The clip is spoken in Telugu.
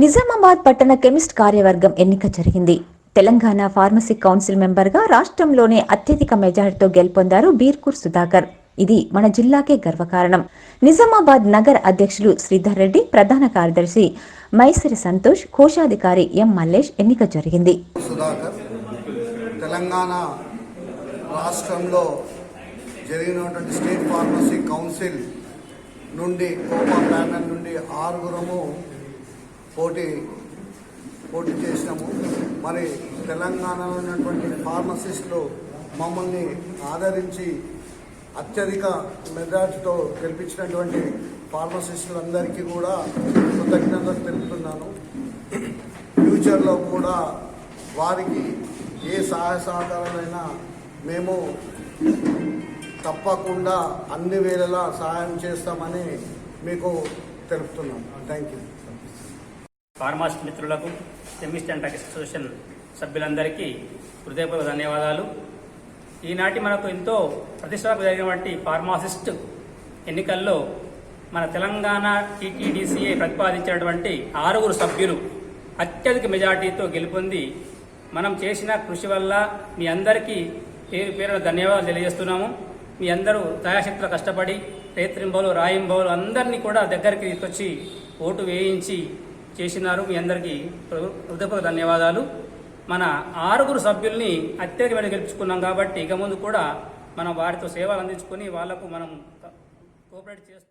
నిజామాబాద్ పట్టణ కెమిస్ట్ కార్యవర్గం ఎన్నిక జరిగింది. తెలంగాణ ఫార్మసీ కౌన్సిల్ మెంబర్గా రాష్ట్రంలోనే అత్యధిక మెజారిటీతో గెలుపొందారు బీర్కూర్ సుధాకర్. ఇది మన జిల్లాకే గర్వకారణం. నిజామాబాద్ నగర్ అధ్యక్షులు శ్రీధర్ రెడ్డి ప్రధాన కార్యదర్శి మైసరి సంతోష్ కోశాధికారి ఎం మల్లేష్ ఎన్నిక జరిగింది. తెలంగాణ రాష్ట్రంలో జరిగినటువంటి స్టేట్ ఫార్మసీ కౌన్సిల్ నుండి కోపా ప్యానల్ నుండి ఆరుగురము పోటీ పోటీ చేసినాము. మరి తెలంగాణలో ఉన్నటువంటి ఫార్మసిస్టులు మమ్మల్ని ఆదరించి అత్యధిక మెజార్టీతో గెలిపించినటువంటి ఫార్మసిస్టులందరికీ కూడా కృతజ్ఞతలు తెలుపుతున్నాను. ఫ్యూచర్లో కూడా వారికి ఏ సహాయ సహకారాలైనా మేము తప్పకుండా అన్ని వేళలా సహాయం చేస్తామని మీకు తెలుపుతున్నాం. థ్యాంక్ యూ ఫార్మాసిస్ట్ మిత్రులకు కెమిస్ట్ అండ్ అసోసియేషన్ సభ్యులందరికీ హృదయపూర్వక ధన్యవాదాలు. ఈనాటి మనకు ఎంతో ప్రతిష్టాత్మక జరిగినటువంటి ఫార్మాసిస్ట్ ఎన్నికల్లో మన తెలంగాణ టీటీడీసీఏ ప్రతిపాదించినటువంటి ఆరుగురు సభ్యులు అత్యధిక మెజార్టీతో గెలుపొంది మనం చేసిన కృషి వల్ల మీ అందరికీ పేరు పేరున ధన్యవాదాలు తెలియజేస్తున్నాము. మీ అందరూ దయాశక్తులు కష్టపడి రేత్రింబోలు రాయింబోలు అందరినీ కూడా దగ్గరికి తీసుకొచ్చి ఓటు వేయించి చేసినారు. మీ అందరికీ హృదయపూర్వక ధన్యవాదాలు. మన ఆరుగురు సభ్యుల్ని అత్యధికమైన గెలుచుకున్నాం కాబట్టి ఇక ముందు కూడా మనం వారితో సేవలు అందించుకొని వాళ్ళకు మనం కోఆపరేట్ చేస్తూ